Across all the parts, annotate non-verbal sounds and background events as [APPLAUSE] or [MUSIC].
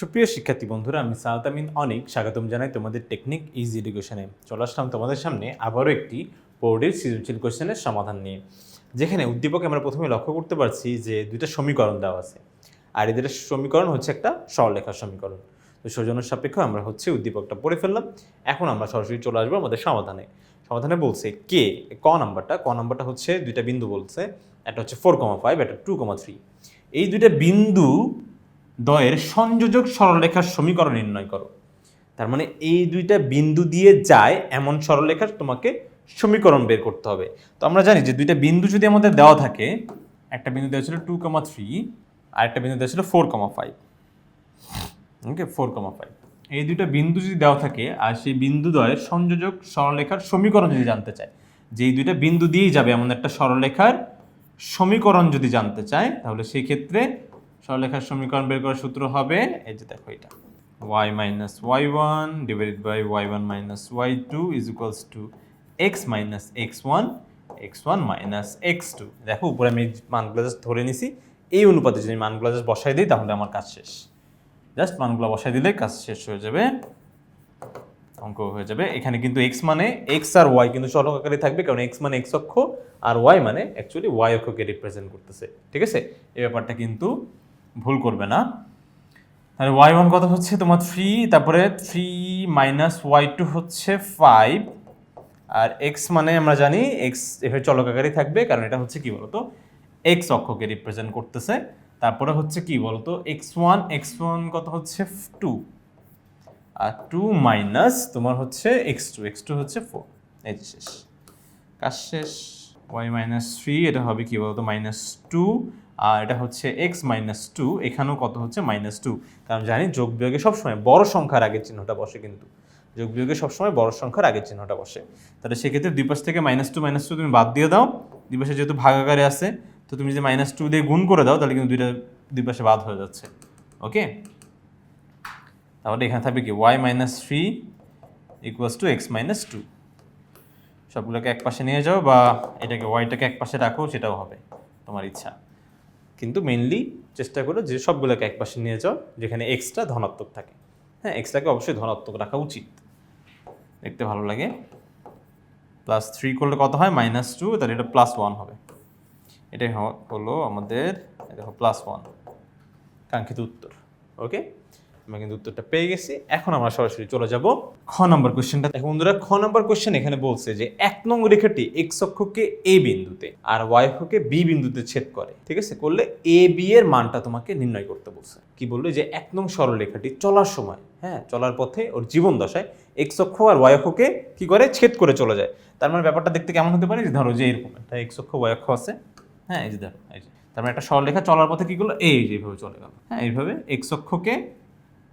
সুপ্রিয় শিক্ষার্থী বন্ধুরা, আমি সাউথ আমিন অনেক, স্বাগতম জানাই তোমাদের টেকনিক ইজি এডুকেশনে চলে আসলাম তোমাদের সামনে আবারও একটি বোর্ডের সৃজনশীল কোশ্চেনের সমাধান নিয়ে, যেখানে উদ্দীপকে আমরা প্রথমে লক্ষ্য করতে পারছি যে দুইটা সমীকরণ দেওয়া আছে। আর এদের সমীকরণ হচ্ছে একটা সরলরেখার সমীকরণ। তো সৌজন্য সাপেক্ষ আমরা হচ্ছে উদ্দীপকটা পড়ে ফেললাম। এখন আমরা সরাসরি চলে আসব আমাদের সমাধানে। সমাধানে বলছে কে, ক নাম্বারটা ক নাম্বারটা হচ্ছে দুইটা বিন্দু বলছে, একটা হচ্ছে ফোর কমা ফাইভ একটা টু কমা থ্রি এই দুইটা বিন্দু দ্বয়ের সংযোজক সরলরেখার সমীকরণ নির্ণয় করো। তার মানে এই দুইটা বিন্দু দিয়ে যায়, এমন সরলরেখার তোমাকে সমীকরণ বের করতে হবে। তো আমরা জানি যে দুইটা বিন্দু যদি আমাদের দেওয়া থাকে, একটা বিন্দু দেওয়া ছিল টু কমা থ্রি আর একটা বিন্দু দেওয়া ছিল four comma five okay four comma five এই দুইটা বিন্দু যদি দেওয়া থাকে, আর সেই বিন্দু দ্বয়ের সংযোজক সরলরেখার সমীকরণ যদি জানতে চায়, যে এই দুইটা বিন্দু দিয়েই যাবে এমন একটা সরলরেখার সমীকরণ যদি জানতে চায়, তাহলে সেই ক্ষেত্রে সরলরেখার সমীকরণ বের করার সূত্র হবে, এই যে দেখো এটা, y one minus y two is equals to x minus x one x one minus x two দেখো, উপরে আমি মানগুলো জাস্ট ধরে নিছি, এই অনুপাতে যদি মানগুলো জাস্ট বসাই দিই, তাহলে আমার কাজ শেষ। জাস্ট মানগুলো বসাই দিলে কাজ শেষ হয়ে যাবে, অঙ্ক হয়ে যাবে। এখানে কিন্তু এক্স মানে এক্স আর ওয়াই কিন্তু চলক আকারে থাকবে, কারণ এক্স মানে এক্স অক্ষ আর ওয়াই মানে অ্যাকচুয়ালি ওয়াই অক্ষকে রিপ্রেজেন্ট করতেছে, ঠিক আছে? এই ব্যাপারটা কিন্তু ভুল করবে না। তাহলে ওয়াই ওয়ান কত হচ্ছে? তোমার থ্রি তারপরে থ্রি মাইনাস ওয়াই টু হচ্ছে ফাইভ আর এক্স মানে আমরা জানি এক্স এভাবে চলক আকারে থাকবে, কারণ এটা হচ্ছে কি বলতো? এক্স অক্ষকে রিপ্রেজেন্ট করতেছে। তারপরে হচ্ছে কি বলতো? এক্স ওয়ান এক্স ওয়ান কত হচ্ছে? টু আর টু মাইনাস তোমার হচ্ছে এক্স টু এক্স টু হচ্ছে ফোর এই শেষ। কাজ শেষ। ওয়াই মাইনাস থ্রি এটা হবে কি বলতো? মাইনাস টু আর এটা হচ্ছে এক্স মাইনাস টু এখানেও কত হচ্ছে মাইনাস টু কারণ জানি যোগ বিয়োগে সবসময় বড় সংখ্যার আগের চিহ্নটা বসে কিন্তু। যোগ বিয়োগে সবসময় বড় সংখ্যার আগের চিহ্নটা বসে। তাহলে সেক্ষেত্রে দুই পাশ থেকে মাইনাস টু মাইনাস টু তুমি বাদ দিয়ে দাও। দুই পাশে যেহেতু ভাগাকারে আছে, তো তুমি যদি মাইনাস টু দিয়ে গুণ করে দাও, তাহলে কিন্তু দুইটা, দুই পাশে বাদ হয়ে যাচ্ছে। ওকে তাহলে এখানে থাকবে কি? Y minus three equals to x minus two সবগুলোকে এক পাশে নিয়ে যাও বা এটাকে ওয়াইটাকে এক পাশে রাখো, সেটাও হবে তোমার ইচ্ছা। কিন্তু মেনলি চেষ্টা করো যে সবগুলোকে এক পাশে নিয়ে যাও, যেখানে এক্সট্রা ধনাত্মক থাকে। হ্যাঁ এক্সট্রাকে অবশ্যই ধনাত্মক রাখা উচিত। দেখতে ভালো লাগে। প্লাস থ্রি করলে কত হয়? মাইনাস টু তাহলে এটা প্লাস ওয়ান হবে। এটাই হলো আমাদের দেখো প্লাস ওয়ান কাঙ্ক্ষিত উত্তর ওকে আমরা কিন্তু উত্তরটা পেয়ে গেছি। এখন আমরা সরাসরি চলে যাব খ নম্বর কোশ্চেনটা এখন বন্ধুরা, খ নম্বর কোশ্চেন এখানে বলছে যে, এক নং রেখাটি এক্স অক্ষকে এ বিন্দুতে আর ওয়াই অক্ষকে বি বিন্দুতে ছেদ করে। ঠিক আছে? করলে এ বি এর মানটা তোমাকে নির্ণয় করতে বলছে। কি বলল? যে, এক নং সরলরেখাটি চলার সময় হ্যাঁ চলার পথে ওর জীবন দশায় এক্স অক্ষ আর ওয়াই অক্ষকে কি করে? ছেদ করে চলে যায়। তার মানে ব্যাপারটা দেখতে কেমন হতে পারে? যে, ধরো যে এরকম একটা এক্স অক্ষ ওয়াই অক্ষ আছে। হ্যাঁ এই যে, ধরো, এই যে। তার মানে একটা সরলরেখা চলার পথে কি করল? এই যে, এইভাবে চলে গেল। হ্যাঁ এইভাবে এক্স অক্ষকে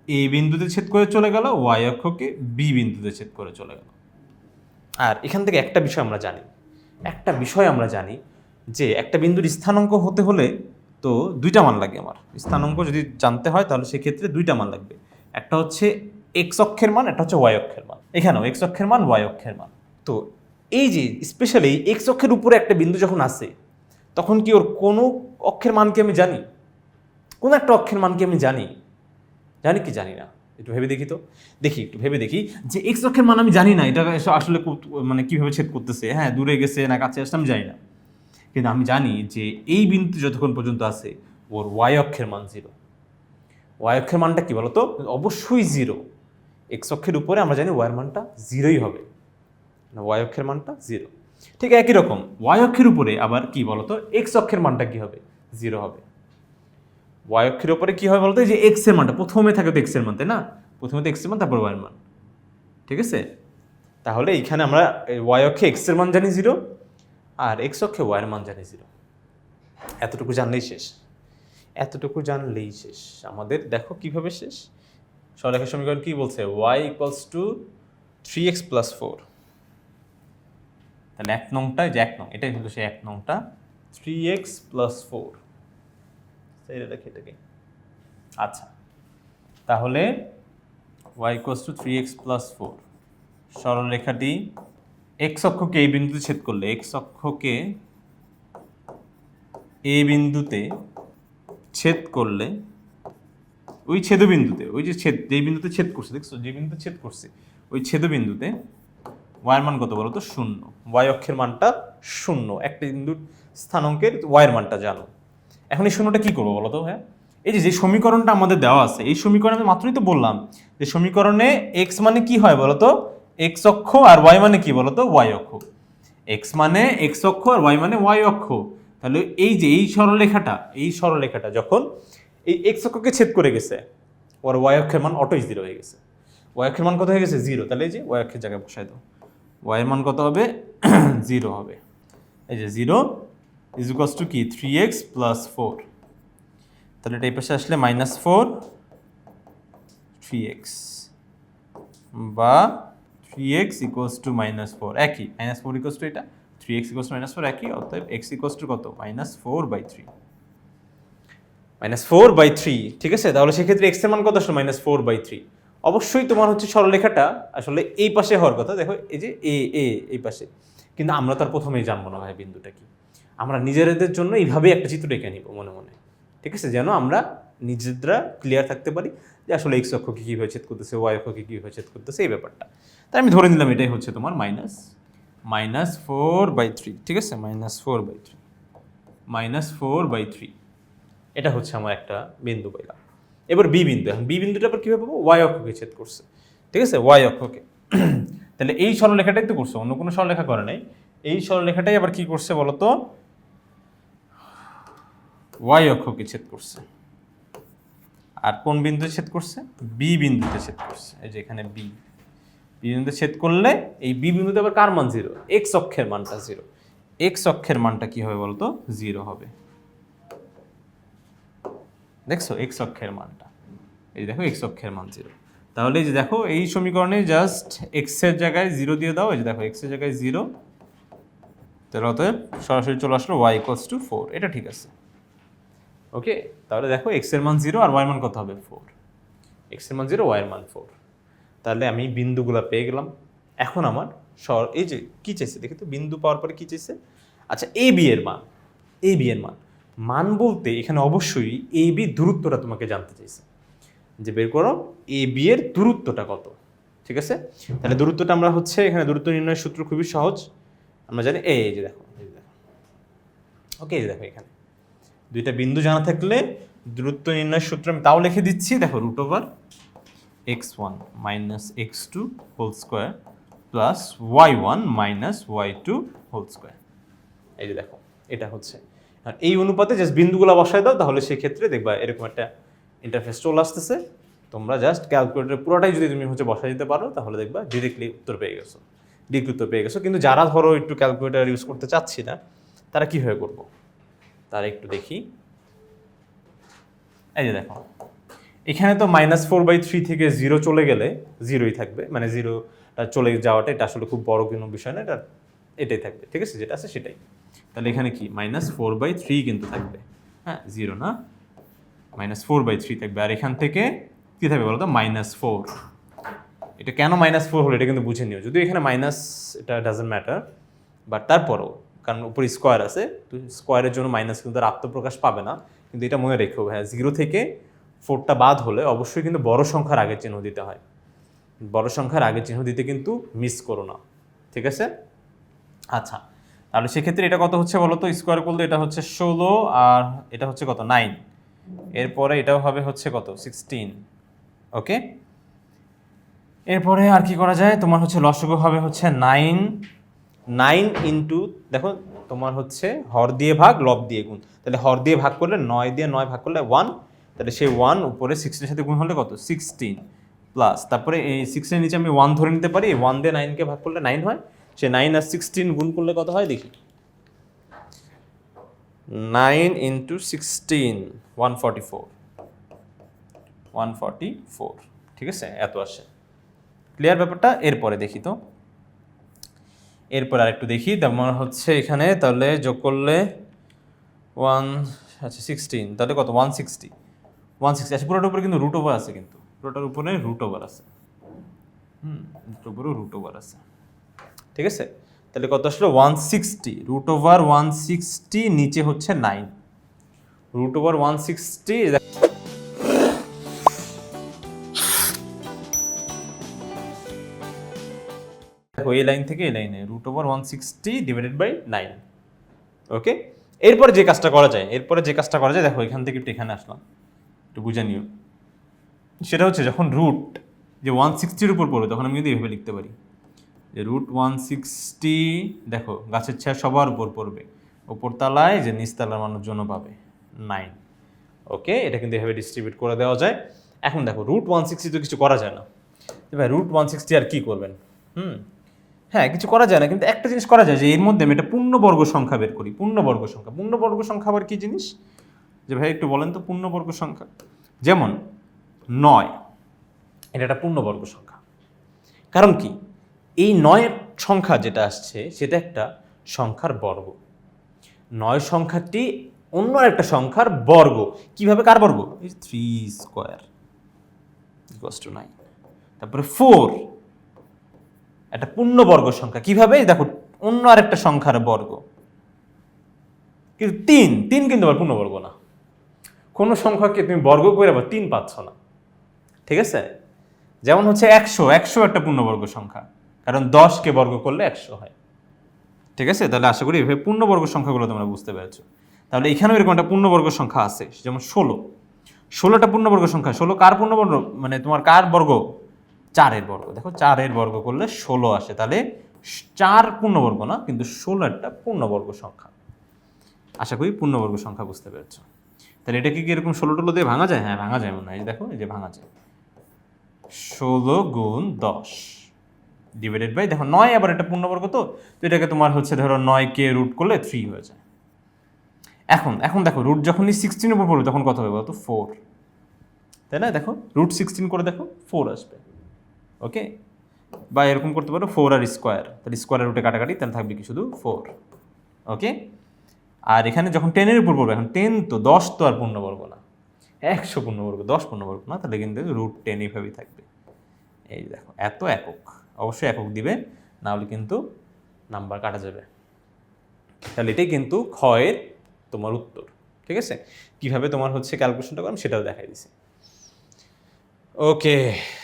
এ বিন্দুতে ছেদ করে চলে গেল, ওয়াই অক্ষকে বি বিন্দুতে ছেদ করে চলে গেল। আর এখান থেকে একটা বিষয় আমরা জানি। একটা বিষয় আমরা জানি যে একটা বিন্দুর স্থানাঙ্ক হতে হলে তো দুইটা মান লাগে আমার। স্থানাঙ্ক যদি জানতে হয় তাহলে সেক্ষেত্রে দুইটা মান লাগবে। একটা হচ্ছে এক্স অক্ষের মান, একটা হচ্ছে ওয়াই অক্ষের মান। এখানেও এক্স অক্ষের মান ওয়াই অক্ষের মান। তো এই যে স্পেশালি এক্স অক্ষের উপরে একটা বিন্দু যখন আসে, তখন কি ওর কোনো অক্ষের মানকে আমি জানি? কোন একটা অক্ষের মানকে আমি জানি? জানি কি জানি না। একটু ভেবে দেখি তো। দেখি, একটু ভেবে দেখি। যে এক্স অক্ষের মান আমি জানি না, এটা আসলে মানে কীভাবে ছেদ করতেছে? হ্যাঁ দূরে গেছে না কাছে আসছে আমি জানি না। কিন্তু আমি জানি যে এই বিন্দু যতক্ষণ পর্যন্ত আছে, ওর ওয়াই অক্ষের মান জিরো ওয়াই অক্ষের মানটা কি বলতো? অবশ্যই জিরো এক্স অক্ষের উপরে আমরা জানি ওয়াইয়ের মানটা জিরোই হবে। ওয়াই অক্ষের মানটা জিরো ঠিক একই রকম। ওয়াই অক্ষের উপরে আবার কি বলতো? এক্স অক্ষের মানটা কি হবে? জিরো হবে। ওয়াই অক্ষের উপরে কি হয় বলতো? যে এক্সের মানটা, প্রথমে থাকে তো এক্সের মান, তাই না? প্রথমে তো এক্সের মান, তারপর ওয়াই এর মান। ঠিক আছে? তাহলে এইখানে আমরা ওয়াই অক্ষে এক্সের মান জানি জিরো আর এক্স অক্ষে ওয়াই এর মান জানি জিরো এতটুকু জানলেই শেষ। এতটুকু জানলেই শেষ। আমাদের দেখো কীভাবে শেষ। সরলেখার সমীকরণ কি বলছে? Y equals to three x plus four তাহলে এক নংটা যে এক নং, এটাই কিন্তু সেই এক নংটা থ্রি এক্স প্লাস ফোর আচ্ছা। তাহলে y equals to three x plus four সরলরেখাটি x অক্ষকে এই বিন্দুতে ছেদ করলে এক্স অক্ষকে এ বিন্দুতে ছেদ করলে, ওই ছেদবিন্দুতে, ওই যে ছেদ যেই বিন্দুতে ছেদ করছে, দেখছ? যে বিন্দুতে ছেদ করছে, ওই ছেদ ছেদবিন্দুতে ওয়াইয়ের মান কত বলো তো শূন্য। ওয়াই অক্ষের মানটা শূন্য। একটা বিন্দুর স্থানাঙ্কের ওয়াইয়ের মানটা জানো? এখন এই শূন্যটা কি করব বলো তো হ্যাঁ এই যে যে সমীকরণটা আমাদের দেওয়া আছে, এই সমীকরণে আমি মাত্রই তো বললাম যে সমীকরণে এক্স মানে কি হয় বলো তো? এক্স অক্ষ আর ওয়াই মানে কি বলো তো? ওয়াই অক্ষ। এক্স মানে এক্স অক্ষ আর ওয়াই মানে ওয়াই অক্ষ। তাহলে এই যে, এই সরলরেখাটা এই সরলরেখাটা যখন এই এক্স অক্ষকে ছেদ করে গেছে, ওর ওয়াই অক্ষের মান অটোই জিরো হয়ে গেছে। ওয়াই অক্ষের মান কত হয়ে গেছে? জিরো তাহলে এই যে ওয়াই অক্ষের জায়গায় বসাই দাও। ওয়াই মান কত হবে? [CLEARS THROAT] জিরো হবে। এই যে জিরো ইজ ইকুয়ালস টু কি থ্রি এক্স প্লাস ফোর তাহলে এটা এই পাশে আসলে মাইনাস ফোর থ্রি এক্স বা three x equals to minus four একই। মাইনাস ফোর ইকুয়ালস টু এটা three x equals to minus four একই অর্থাৎ এক্স ইকুয়ালস টু কত? Minus four by three minus four by three ঠিক আছে? তাহলে সেক্ষেত্রে এক্সের মান কত আসলে? মাইনাস ফোর বাই থ্রি অবশ্যই তোমার হচ্ছে সরলরেখাটা আসলে এই পাশে হওয়ার কথা। দেখো, এই যে এ এ এই পাশে। কিন্তু আমরা তার প্রথমেই জানব না ভাই বিন্দুটা কি। আমরা নিজেদের জন্য এইভাবেই একটা চিত্র রেখে নিব মনে মনে। ঠিক আছে? যেন আমরা নিজেরা ক্লিয়ার থাকতে পারি যে আসলে এক্স অক্ষকে কীভাবে ছেদ করতেছে ওয়াই অক্ষকে কীভাবে ছেদ করতেছে, এই ব্যাপারটা। তাই আমি ধরে নিলাম এটাই হচ্ছে তোমার minus minus four by three ঠিক আছে? Minus four by three minus four by three এটা হচ্ছে আমার একটা বিন্দু পাইলাম। এবার বি বিন্দু, এখন বি বিন্দুটা আবার কীভাবে পাবো? ওয়াই অক্ষকে ছেদ করছে। ঠিক আছে? ওয়াই অক্ষকে। তাহলে এই সরলরেখাটাই তো করছে, অন্য কোনো সরলরেখা করে নাই। এই সরলরেখাটাই আবার কি করছে বলতো? ওয়াই অক্ষকে ছেদ করছে। আর কোন বিন্দুতে ছেদ করছে? বি বিন্দুতে ছেদ করছে। এই যে এখানে বি। বি বিন্দুতে ছেদ করলে এই বি বিন্দুতে আবার কার মান জিরো এক্স অক্ষের মানটা জিরো এক্স অক্ষের মানটা কি হবে বলতো? জিরো হবে। দেখছ? এক্স অক্ষের মানটা। এই দেখো এক্স অক্ষের মান জিরো তাহলে যে দেখো, এই সমীকরণে জাস্ট এক্সের জায়গায় জিরো দিয়ে দাও। এই যে দেখো এক্সের জায়গায় জিরো তাহলে অতএব সরাসরি চলে আসলো ওয়াই ইকোয়ালস টু ফোর এটা ঠিক আছে। ওকে তাহলে দেখো এক্সের মান জিরো আর ওয়াই মান কত হবে? ফোর এক্সের মান জিরো ওয়াই এর মান ফোর তাহলে আমি বিন্দুগুলো পেয়ে গেলাম। এখন আমার সর, এই যে কী চাইছে? দেখি তো, বিন্দু পাওয়ার পরে কী চাইছে? আচ্ছা এ বি এর মান এ বি এর মান। মান বলতে এখানে অবশ্যই এ বি দূরত্বটা তোমাকে জানতে চাইছে। যে বের করো এ বি এর দূরত্বটা কত? ঠিক আছে? তাহলে দূরত্বটা আমরা হচ্ছে, এখানে দূরত্ব নির্ণয়ের সূত্র খুবই সহজ। আমরা জানি, এই যে দেখো, এই যে দেখো। ওকে এই যে দেখো এখানে। দুইটা বিন্দু জানা থাকলে দূরত্ব নির্ণয়ের সূত্র আমি তাও লিখে দিচ্ছি। দেখো root over x one minus x two whole square plus y one minus y two whole square এই যে দেখো, এটা হচ্ছে। আর এই অনুপাতে জাস্ট বিন্দুগুলো বসায় দাও, তাহলে সেক্ষেত্রে দেখবা এরকম একটা ইন্টারফেস চলে আসতেছে। তোমরা জাস্ট ক্যালকুলেটর পুরোটাই যদি তুমি হচ্ছে বসাই দিতে পারো, তাহলে দেখবা ডিরেক্টলি উত্তর পেয়ে গেছো। ডিরেক্টলি উত্তর পেয়ে গেছো। কিন্তু যারা ধরো একটু ক্যালকুলেটর ইউজ করতে চাচ্ছি না, তারা কীভাবে করব? তারা একটু দেখি। এই যে দেখো। এখানে তো মাইনাস ফোর বাই থ্রি থেকে জিরো চলে গেলে জিরোই থাকবে। মানে জিরোটা চলে যাওয়াটা এটা আসলে খুব বড় কোনো বিষয় না, এটা এটাই থাকবে। ঠিক আছে? যেটা আছে সেটাই। তাহলে এখানে কি? মাইনাস ফোর বাই থ্রি কিন্তু থাকবে। হ্যাঁ জিরো না? মাইনাস ফোর বাই থ্রি থাকবে। আর এখান থেকে কী থাকবে বলো তো মাইনাস ফোর এটা কেন মাইনাস ফোর হলো? এটা কিন্তু বুঝে নিও। যদিও এখানে মাইনাস এটা ডাজেন্ট ম্যাটার বাট তারপরও কারণ উপরে স্কোয়ার আছে, তো স্কোয়ারের জন্য মাইনাস কিন্তু তার আত্মপ্রকাশ পাবে না। কিন্তু এটা মনে রেখো হ্যাঁ জিরো থেকে ফোরটা বাদ হলে অবশ্যই কিন্তু বড় সংখ্যার আগে চিহ্ন দিতে হয়। বড় সংখ্যার আগে চিহ্ন দিতে কিন্তু মিস করো না, ঠিক আছে? আচ্ছা তাহলে সেক্ষেত্রে এটা কত হচ্ছে বলো তো স্কোয়ার করলে এটা হচ্ছে ষোলো আর এটা হচ্ছে কত? নাইন এরপরে এটাও হবে হচ্ছে কত? Sixteen okay? এরপরে আর কি করা যায়? তোমার হচ্ছে লসগু হবে হচ্ছে নাইন নাইন ইন্টু দেখো, তোমার হচ্ছে হর দিয়ে ভাগ, লব দিয়ে গুণ। তাহলে হর দিয়ে ভাগ করলে নয় দিয়ে নয় ভাগ করলে ওয়ান তাহলে সেই ওয়ান উপরে সিক্সটিনের সাথে গুণ হলে কত? সিক্সটিন প্লাস তারপরে এই সিক্সটিনের নিচে আমি ওয়ান ধরে নিতে পারি ওয়ান দিয়ে নাইনকে ভাগ করলে নাইন হয়। সে নাইন আর সিক্সটিন গুণ করলে কত হয়? দেখি। Nine into sixteen one forty four one forty four ঠিক আছে? এত আসে। ক্লিয়ার ব্যাপারটা? এরপরে দেখি তো। এরপর আরেকটু দেখি তেমন হচ্ছে এখানে তাহলে যোগ করলে ওয়ান আচ্ছা সিক্সটিন তাহলে কত? ওয়ান সিক্সটি ওয়ান সিক্সটি আচ্ছা পুরোটার উপরে কিন্তু রুট ওভার আছে কিন্তু। পুরোটার উপরে রুট ওভার আছে। হুম উপরেও রুট ওভার আছে। ঠিক আছে? তাহলে কত আসলো? One sixty root over one sixty নিচে হচ্ছে nine root over one sixty এই লাইন থেকে এই লাইনে root over one sixty divided by nine okay এরপরে যে কাজটা করা যায়, এরপরে যে কাজটা করা যায়, দেখো এখান থেকে একটু এখানে আসলাম। একটু বুঝে নিও। সেটা হচ্ছে যখন রুট যে ওয়ান সিক্সটির উপর পড়বে, তখন আমি যদি এভাবে লিখতে পারি। যে রুট ওয়ান সিক্সটি দেখো, গাছের ছায়া সবার উপর পড়বে। ওপর তালায় যে নিচতলার মানুষ জন্য পাবে নাইন ওকে এটা কিন্তু এভাবে ডিস্ট্রিবিউট করে দেওয়া যায়। এখন দেখো রুট ওয়ান সিক্সটি তো কিছু করা যায় না। ভাই রুট ওয়ান সিক্সটি আর কী করবেন? হুম? হ্যাঁ কিছু করা যায় না, কিন্তু একটা জিনিস করা যায় যে এর মধ্যে আমি একটা পূর্ণবর্গ সংখ্যা বের করি, পূর্ণবর্গ সংখ্যা। পূর্ণবর্গ সংখ্যা আবার কী জিনিস? যে ভাই একটু বলেন তো, পূর্ণবর্গ সংখ্যা। যেমন নয়, এটা একটা পূর্ণবর্গ সংখ্যা। কারণ কি? এই নয়ের সংখ্যা যেটা আসছে, সেটা একটা সংখ্যার বর্গ। নয় সংখ্যাটি অন্য একটা সংখ্যার বর্গ। কীভাবে কার বর্গ? Three square equals to nine তারপরে ফোর একটা পূর্ণবর্গ সংখ্যা। কীভাবে? দেখো, অন্য আরেকটা সংখ্যার বর্গ। কিন্তু তিন তিন কিন্তু আবার পূর্ণবর্গ না। কোনো সংখ্যাকে তুমি বর্গ করে আবার তিন পাচ্ছ না। ঠিক আছে? যেমন হচ্ছে একশো একশো একটা পূর্ণবর্গ সংখ্যা। কারণ দশকে বর্গ করলে একশো হয়। ঠিক আছে? তাহলে আশা করি এভাবে পূর্ণবর্গ সংখ্যাগুলো তোমরা বুঝতে পেরেছ। তাহলে এখানেও এরকম একটা পূর্ণবর্গ সংখ্যা আছে, যেমন ষোলো। ষোলোটা পূর্ণবর্গ সংখ্যা, ষোলো কার পূর্ণবর্গ? মানে তোমার কার বর্গ? চারের বর্গ। দেখো চারের বর্গ করলে ষোলো আসে। তাহলে চার পূর্ণবর্গ না, কিন্তু ষোলো একটা পূর্ণবর্গ সংখ্যা। আশা করি পূর্ণবর্গ সংখ্যা বুঝতে পেরেছ। তাহলে এটা কি কি এরকম ষোলো টোলো দিয়ে ভাঙা যায়? হ্যাঁ ভাঙা যায় মনে হয়। দেখো, এই যে ভাঙা যায়। ষোলো গুণ দশ ডিভাইডেড বাই দেখো নয় আবার এটা পূর্ণবর্গ তো তো এটাকে তোমার হচ্ছে ধরো নয়কে রুট করলে থ্রি হয়ে যায়। এখন এখন দেখো রুট যখনই সিক্সটিনের উপর পড়বে, তখন কত হবে বলতো? ফোর তাই না? দেখো রুট সিক্সটিন করে দেখো ফোর আসবে। ওকে বা এরকম করতে পারো ফোর আর স্কোয়ার তাহলে স্কোয়ারের রুটে কাটাকাটি, তাহলে থাকবে কি শুধু ফোর ওকে আর এখানে যখন টেনের উপর পড়বে, এখন টেন তো দশ তো আর পূর্ণবর্গ না। একশো পূর্ণবর্গ দশ পূর্ণবর্গ না, তাহলে কিন্তু রুট টেন এইভাবেই থাকবে। এই দেখো, এত একক। অবশ্যই একক দিবে, না হলে কিন্তু নাম্বার কাটা যাবে। তাহলে এটাই কিন্তু ক্ষয়ের তোমার উত্তর। ঠিক আছে? কীভাবে তোমার হচ্ছে ক্যালকুলেশনটা করলাম সেটাও দেখাই দিছি। ওকে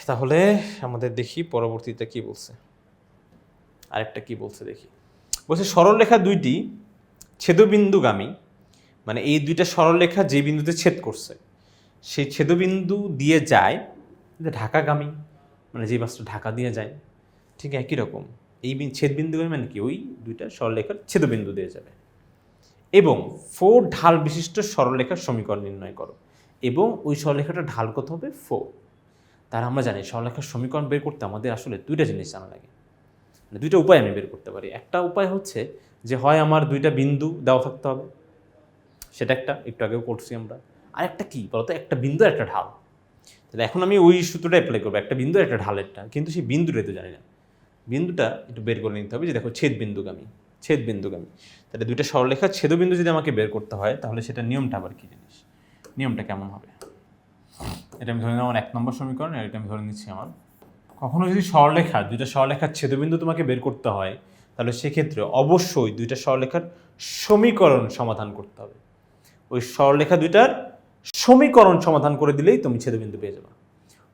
তাহলে আমাদের দেখি পরবর্তীতে কি বলছে। আরেকটা কি বলছে দেখি। বলছে সরলরেখা দুইটি ছেদবিন্দুগামী মানে এই দুইটা সরলরেখা যে বিন্দুতে ছেদ করছে, সেই ছেদবিন্দু দিয়ে যায় ঢাকাগামী মানে যে বাসটা ঢাকা দিয়ে যায়, ঠিক একই রকম। এই ছেদবিন্দুগামী মানে কি? ওই দুইটা সরলরেখার ছেদবিন্দু দিয়ে যাবে। এবং ফোর ঢাল বিশিষ্ট সরলরেখার সমীকরণ নির্ণয় করো। এবং ওই সরলরেখাটার ঢাল কত হবে? ফোর। তার আমরা জানি সরলরেখার সমীকরণ বের করতে আমাদের আসলে দুইটা জিনিস জানা লাগে। মানে দুইটা উপায় আমি বের করতে পারি। একটা উপায় হচ্ছে যে হয় আমার দুইটা বিন্দু দেওয়া থাকতে হবে, সেটা একটা, একটু আগেও করছি আমরা। আর একটা কী বলতো? একটা বিন্দু, একটা ঢাল। তাহলে এখন আমি ওই সূত্রটা অ্যাপ্লাই করব, একটা বিন্দু, একটা ঢালেরটা। কিন্তু সেই বিন্দুটাই তো জানি না। বিন্দুটা একটু বের করে নিতে হবে যে দেখো ছেদ বিন্দুগামী ছেদ বিন্দুগামী। তাহলে দুইটা সরলরেখার ছেদবিন্দু যদি আমাকে বের করতে হয়, তাহলে সেটা নিয়মটা আবার কী জিনিস? নিয়মটা কেমন হবে? এটা আমি ধরে নিলাম এক নম্বর সমীকরণ, আর এটা আমি ধরে নিচ্ছি আমার। কখনো যদি সরলরেখা দুইটা সরলরেখার ছেদবিন্দু তোমাকে বের করতে হয়, তাহলে সেক্ষেত্রে অবশ্যই দুইটা সরলরেখার সমীকরণ সমাধান করতে হবে। ওই সরলরেখা দুইটার সমীকরণ সমাধান করে দিলেই তুমি ছেদবিন্দু পেয়ে যাবে।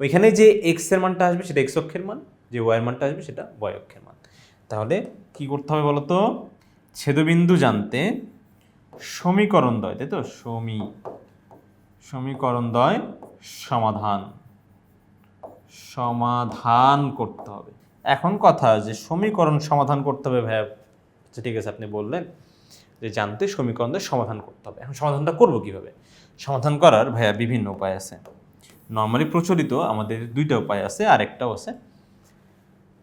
ওইখানে যে এক্সের মানটা আসবে সেটা এক্স অক্ষের মান, যে ওয়াই এর মানটা আসবে সেটা ওয়াই অক্ষের মান। তাহলে কি করতে হবে বলতো? ছেদবিন্দু জানতে সমীকরণ দয়, তাই তো? সমী সমীকরণ দয় সমাধান। সমাধান করতে হবে। এখন কথা যে সমীকরণ সমাধান করতে হবে ভাইয়া আচ্ছা ঠিক আছে, আপনি বললেন যে জানতে সমীকরণ সমাধান করতে হবে। এখন সমাধানটা করব কীভাবে? সমাধান করার ভাইয়া বিভিন্ন উপায় আছে। নর্মালি প্রচলিত আমাদের দুইটা উপায় আছে আর একটাও আছে।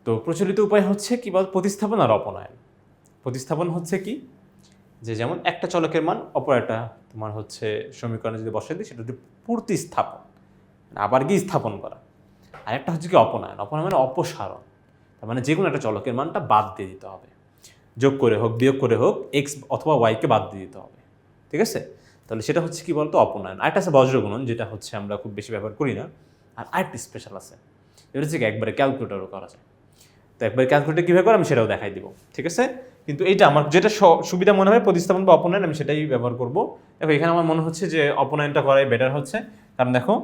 তো প্রচলিত উপায় হচ্ছে কি বল? প্রতিস্থাপন আর অপনয়ন। প্রতিস্থাপন হচ্ছে কি? যে যেমন একটা চলকের মান, অপর একটা তোমার হচ্ছে সমীকরণে যদি বসাই দিই, সেটা হচ্ছে প্রতিস্থাপন মানে আবার গিয়ে স্থাপন করা। আর একটা হচ্ছে কি অপনয়ন অপনয়ন মানে অপসারণ। তার মানে যে কোনো একটা চলকের মানটা বাদ দিয়ে দিতে হবে। যোগ করে হোক, বিয়োগ করে হোক এক্স অথবা ওয়াইকে বাদ দিয়ে দিতে হবে। ঠিক আছে? তাহলে সেটা হচ্ছে কি বলতো? অপনয়ন। আরেকটা আছে বজ্রগুণন, যেটা হচ্ছে আমরা খুব বেশি ব্যবহার করি না। আর আরেকটি স্পেশাল আছে। এটা হচ্ছে কি একবারে ক্যালকুলেটারও করা যায়। তো একবার ক্যালকুলেটর কীভাবে করে আমি সেটাও দেখাই দিব। ঠিক আছে? কিন্তু এইটা আমার যেটা সুবিধা মনে হয় প্রতিস্থাপন বা অপনয়ন, আমি সেটাই ব্যবহার করব। দেখো, এখানে আমার মনে হচ্ছে যে অপনয়নটা করাই বেটার হচ্ছে। কারণ দেখো,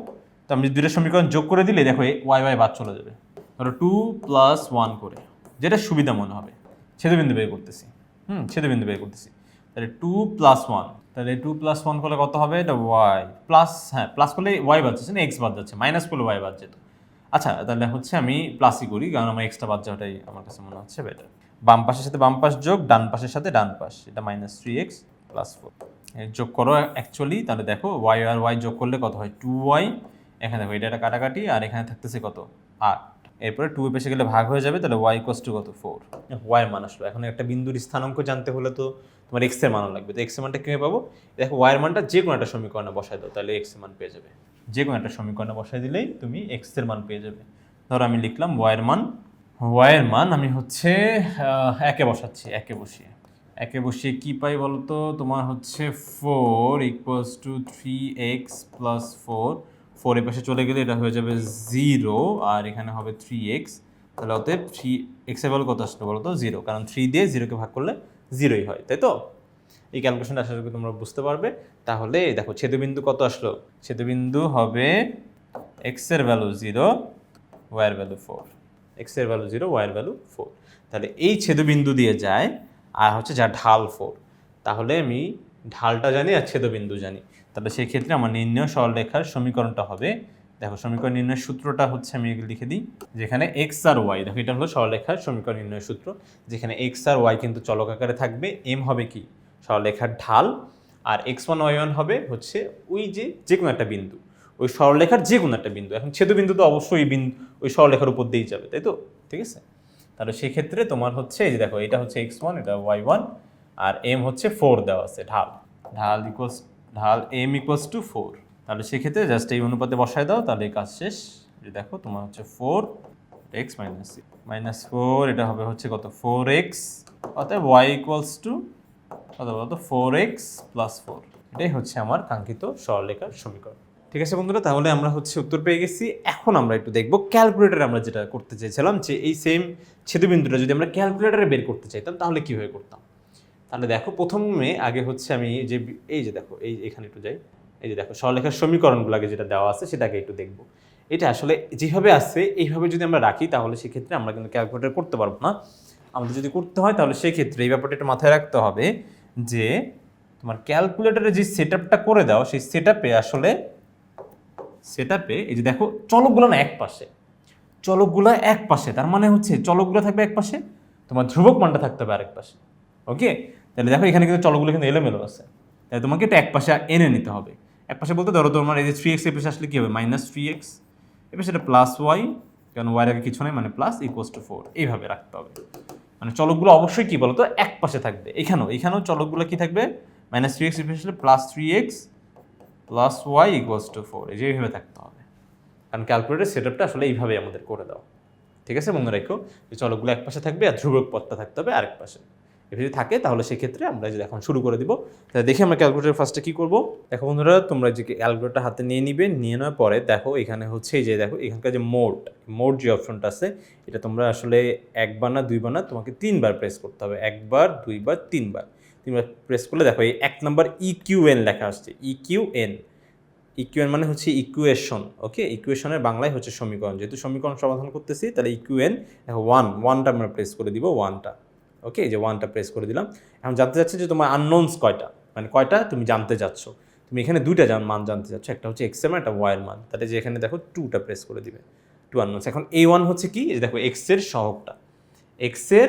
তো আমি দুইটা সমীকরণ যোগ করে দিলে, দেখো ওয়াই ওয়াই বাদ চলে যাবে। ধরো টু প্লাস ওয়ান করে। যেটা সুবিধা মনে হবে। ছেদবিন্দু বের করতেছি। হুম, ছেদবিন্দু বের করতেছি। তাহলে টু প্লাস ওয়ান তাহলে টু প্লাস ওয়ান করলে কত হবে? এটা ওয়াই প্লাস হ্যাঁ প্লাস করলে ওয়াই বাদ যাচ্ছে না এক্স বাদ যাচ্ছে মাইনাস করলে ওয়াই বাদ যেত। আচ্ছা তাহলে হচ্ছে আমি প্লাসই করি, কারণ আমার এক্সট্রা বাদ যাওয়াটাই আমার কাছে মনে হচ্ছে বেটার বাম পাশের সাথে বাম পাশ যোগ, ডান পাশের সাথে ডান পাশ। এটা minus three x plus four যোগ করো অ্যাকচুয়ালি তাহলে দেখো ওয়াই আর ওয়াই যোগ করলে কত হয়? টু ওয়াই এখানে দেখো, এটা একটা কাটাকাটি, আর এখানে থাকতেছে কত? আট। এরপরে টু পেশে গেলে ভাগ হয়ে যাবে, তাহলে ওয়াই কোস টু কত? ফোর ওয়াই মান আসলো। এখন একটা বিন্দুর স্থানাঙ্ক জানতে হলে তো তোমার এক্সের মানও লাগবে। তো এক্সের মানটা কীভাবে পাবো? দেখো ওয়াইয়ের মানটা যে কোনো একটা সমীকরণে বসাই দাও, তাহলে এক্সের মান পেয়ে যাবে। যে কোনো একটা সমীকরণে বসাই দিলেই তুমি এক্সের মান পেয়ে যাবে। ধরো আমি লিখলাম ওয়াইয়ের মান ওয়াইয়ের মান আমি হচ্ছে একে বসাচ্ছি, একে বসিয়ে। একে বসিয়ে কি পাই বলতো? তোমার হচ্ছে four equals to three x plus four four এর পাশে চলে গেলে এটা হয়ে যাবে জিরো আর এখানে হবে থ্রি এক্স তাহলে অতএব থ্রি এক্সের ভ্যালু কত আসলো বলতো? জিরো কারণ থ্রি দিয়ে জিরোকে ভাগ করলে জিরোই হয়, তাই তো? এই ক্যালকুলেশনটা আশা করি তোমরা বুঝতে পারবে। তাহলে দেখো, ছেদবিন্দু কত আসলো? ছেদবিন্দু হবে এক্সের ভ্যালু জিরো ওয়াইয়ের ভ্যালু ফোর এক্সের ভ্যালু জিরো ওয়াইয়ের ভ্যালু ফোর তাহলে এই ছেদবিন্দু দিয়ে যায়, আর হচ্ছে যা ঢাল ফোর তাহলে আমি ঢালটা জানি আর ছেদবিন্দু জানি। তাহলে সেই ক্ষেত্রে আমার নির্ণয় সরলরেখার সমীকরণটা হবে। দেখো সমীকরণ নির্ণয়ের সূত্রটা হচ্ছে আমি লিখে দিই, যেখানে এক্স আর ওয়াই দেখো এটা হলো সরলরেখার সমীকরণ নির্ণয়ের সূত্র, যেখানে এক্স আর ওয়াই কিন্তু চলক আকারে থাকবে। এম হবে কি? সরলরেখার ঢাল, আর এক্স ওয়ান ওয়াই ওয়ান হবে হচ্ছে ওই যে যে কোনো একটা বিন্দু। ওই সরলরেখার যে কোনো একটা বিন্দু। এখন ছেদবিন্দু তো অবশ্যই বিন্দু ওই সরলরেখার উপর দিয়েই যাবে, তাই তো? ঠিক আছে? তাহলে সেক্ষেত্রে তোমার হচ্ছে, এই যে দেখো, এটা হচ্ছে এক্স ওয়ান এটা ওয়াই ওয়ান আর এম হচ্ছে ফোর দেওয়া আছে, ঢাল। ঢাল ইকুয়ালস ঢাল এম ইকুয়ালস টু ফোর তাহলে সেক্ষেত্রে জাস্ট এই অনুপাতে বসায় দাও, তাহলে কাজ শেষ। এই দেখো, তোমার হচ্ছে four x minus minus four এটা হবে হচ্ছে কত? ফোর এক্স অতএব ওয়াই ইকুয়ালস টু কত ফোর এক্স প্লাস ফোর এটাই হচ্ছে আমার কাঙ্ক্ষিত সরলরেখার সমীকরণ। ঠিক আছে বন্ধুরা, তাহলে আমরা হচ্ছে উত্তর পেয়ে গেছি। এখন আমরা একটু দেখব ক্যালকুলেটারে আমরা যেটা করতে চাইছিলাম যে এই সেম ছেদবিন্দুটা যদি আমরা ক্যালকুলেটারে বের করতে চাইতাম, তাহলে কীভাবে করতাম? তাহলে দেখো, প্রথমে আগে হচ্ছে আমি যে, এই যে দেখো, এই এখানে একটু যাই। এই যে দেখো সরলেখার সমীকরণগুলো আগে যেটা দেওয়া আছে, সেটাকে একটু দেখব। এটা আসলে যেভাবে আছে, এইভাবে যদি আমরা রাখি, তাহলে সেক্ষেত্রে আমরা কিন্তু ক্যালকুলেটর করতে পারব না। আমাদের যদি করতে হয়, তাহলে সেক্ষেত্রে এই ব্যাপারটা একটু মাথায় রাখতে হবে যে, তোমার ক্যালকুলেটরে যে সেট করে দাও, সেই সেট আসলে সেট এই যে দেখো, চলকগুলো না এক পাশে। চলকগুলো এক পাশে, তার মানে হচ্ছে চলকগুলো থাকবে এক পাশে, তোমার ধ্রুবক মানটা থাকতে হবে আরেক পাশে। ওকে তাহলে দেখো, এখানে কিন্তু চলকগুলো কিন্তু এলোমেলো আছে। তাহলে তোমাকে এটা এক পাশে এনে নিতে হবে। এক পাশে বলতে ধরো, তোমার এই যে থ্রি এক্সের পাশে আসলে কী হবে? মাইনাস থ্রি এক্স এবার সেটা প্লাস ওয়াই কারণ ওয়াই আগে কিছু নেই মানে প্লাস ইকুয়াস টু ফোর এইভাবে রাখতে হবে। মানে চলকগুলো অবশ্যই কী বলতো? এক পাশে থাকবে। এখানেও এখানেও চলকগুলো কী থাকবে? মাইনাস থ্রি এক্সের পাশে আসলে plus three x plus y equals to four এই যে এইভাবে থাকতে হবে। কারণ ক্যালকুলেটার সেট আপটা আসলে এইভাবে আমাদের করে দাও। ঠিক আছে মনে রাখো যে চলকগুলো এক পাশে থাকবে আর ধ্রুবক পথটা থাকতে হবে আরেক পাশে। এটা যদি থাকে তাহলে সেক্ষেত্রে আমরা যদি এখন শুরু করে দিব। তাহলে দেখি আমরা ক্যালকুলেটার ফার্স্টে কী করব। দেখো বন্ধুরা, তোমরা যে ক্যালকুলেটার হাতে নিয়ে নিবে, নিয়ে নেওয়ার পরে দেখো এখানে হচ্ছে যে দেখো, এখানকার যে মোড মোড যে অপশনটা আছে, এটা তোমরা আসলে একবার না দুইবার না তোমাকে তিনবার প্রেস করতে হবে। একবার, দুইবার, তিনবার। তিনবার প্রেস করলে দেখো, এই এক নম্বর ইকিউএন লেখা আসছে ইকিউএন কিউ এন ইকুয়েন মানে হচ্ছে ইকুয়েশন ওকে ইকুয়েশনের বাংলায় হচ্ছে সমীকরণ। যেহেতু সমীকরণ সমাধান করতেছি, তাহলে ইকুয়েন ওয়ান ওয়ানটা আমরা প্রেস করে দিব ওয়ানটা ওকে যে ওয়ানটা প্রেস করে দিলাম। এখন জানতে চাচ্ছি যে তোমার আননোনস কয়টা? মানে কয়টা তুমি জানতে চাচ্ছ? তুমি এখানে দুইটা মান জানতে চাচ্ছ, একটা হচ্ছে এক্সের মান, একটা ওয়াইয়ের মান। তাহলে যে এখানে দেখো টুটা প্রেস করে দিবে টু আননোনস এখন এই ওয়ান হচ্ছে কি? দেখো এক্সের সহগটা এক্সের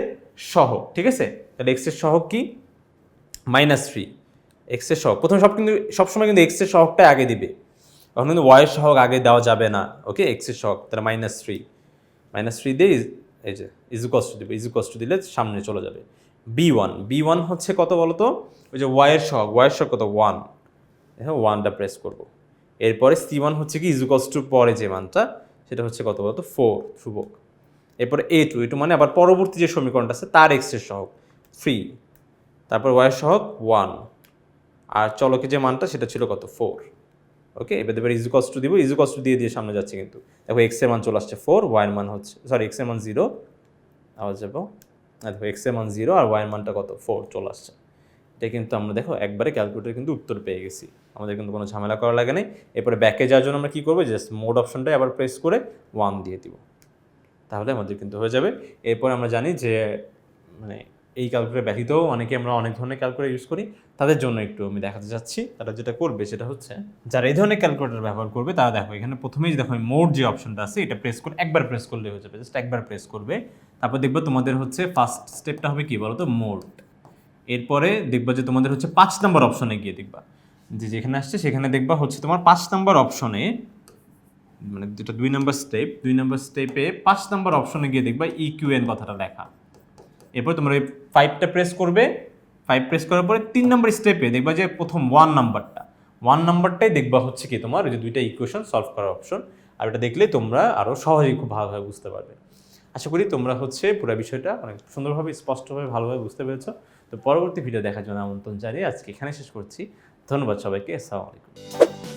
সহগ, ঠিক আছে? তাহলে এক্সের সহগ কি? মাইনাস থ্রি এক্সের সহগ। প্রথমে সব কিন্তু সবসময় কিন্তু এক্সের সহগটাই আগে দিবে। তখন কিন্তু ওয়াইয়ের সহগ আগে দেওয়া যাবে না। ওকে এক্সের সহগ, তাহলে মাইনাস থ্রি মাইনাস থ্রি দিয়ে এই যে ইজু কষ্ট দিবে ইজু কষ্ট দিলে সামনে চলে যাবে। বি ওয়ান বি ওয়ান হচ্ছে কত বলো তো ওই যে ওয়াইয়ের সহগ ওয়াইয়ের সহগ কত? ওয়ান হ্যাঁ ওয়ানটা প্রেস করব। এরপরে সি ওয়ান হচ্ছে কি ইজু কষ্ট পরে যে মানটা, সেটা হচ্ছে কত বলতো? ফোর ধ্রুবক। এরপরে এ টু এ টু মানে আবার পরবর্তী যে সমীকরণটা আছে, তার এক্সের সহগ থ্রি তারপর ওয়াইয়ের সহগ ওয়ান আর চলকে যে মানটা, সেটা ছিল কত? ফোর ওকে এবার এবার ইজু কস্ট দিব ইজু কস্ট দিয়ে দিয়ে সামনে যাচ্ছে কিন্তু। দেখো এক্সের মান চলে আসছে ফোর ওয়াইয়ের মান হচ্ছে সরি এক্সের মান জিরো আবার যাব। দেখো এক্সের মান জিরো আর ওয়াইয়ের মানটা কত? ফোর চলে আসছে। এটা কিন্তু আমরা দেখো একবারে ক্যালকুলেটার কিন্তু উত্তর পেয়ে গেছি। আমাদের কিন্তু কোনো ঝামেলা করা লাগে নেই। এরপরে ব্যাকে যাওয়ার জন্য আমরা কী করব? জাস্ট মোড অপশনটাই আবার প্রেস করে ওয়ান দিয়ে দিব। তাহলে আমাদের কিন্তু হয়ে যাবে। এরপর আমরা জানি যে মানে এই ক্যালকুলেটর ব্যতীতও অনেকে আমরা অনেক ধরনের ক্যালকুলেটর ইউজ করি। তাদের জন্য একটু আমি দেখাতে চাচ্ছি তারা যেটা করবে সেটা হচ্ছে, যারা এই ধরনের ক্যালকুলেটার ব্যবহার করবে, তারা দেখো এখানে প্রথমেই যে দেখো মোড যে অপশনটা আছে, এটা প্রেস করে একবার প্রেস করলে হয়ে যাবে। জাস্ট একবার প্রেস করবে। তারপর দেখবে তোমাদের হচ্ছে ফার্স্ট স্টেপটা হবে কি বলো তো মোড এরপরে দেখবা যে তোমাদের হচ্ছে পাঁচ নাম্বার অপশনে গিয়ে দেখবা। যে যেখানে আসছে সেখানে দেখবা হচ্ছে তোমার পাঁচ নাম্বার অপশনে মানে যেটা দুই নম্বর স্টেপ দুই নাম্বার স্টেপে পাঁচ নাম্বার অপশনে গিয়ে দেখবা ইকিউএন কথাটা লেখা। এরপর তোমরা ওই ফাইভটা প্রেস করবে ফাইভ প্রেস করার পরে তিন নম্বর স্টেপে দেখবা যে প্রথম ওয়ান নাম্বারটা ওয়ান নাম্বারটাই দেখবা হচ্ছে কি তোমার ওই যে দুইটা ইকুয়েশন সলভ করার অপশন আর এটা দেখলে তোমরা আরও সহজেই খুব ভালোভাবে বুঝতে পারবে। আশা করি তোমরা হচ্ছে পুরো বিষয়টা অনেক সুন্দরভাবে, স্পষ্টভাবে, ভালোভাবে বুঝতে পেরেছ। তো পরবর্তী ভিডিও দেখার জন্য আমন্ত্রণ জানিয়ে আজকে এখানে শেষ করছি। ধন্যবাদ সবাইকে। আসসালামু আলাইকুম।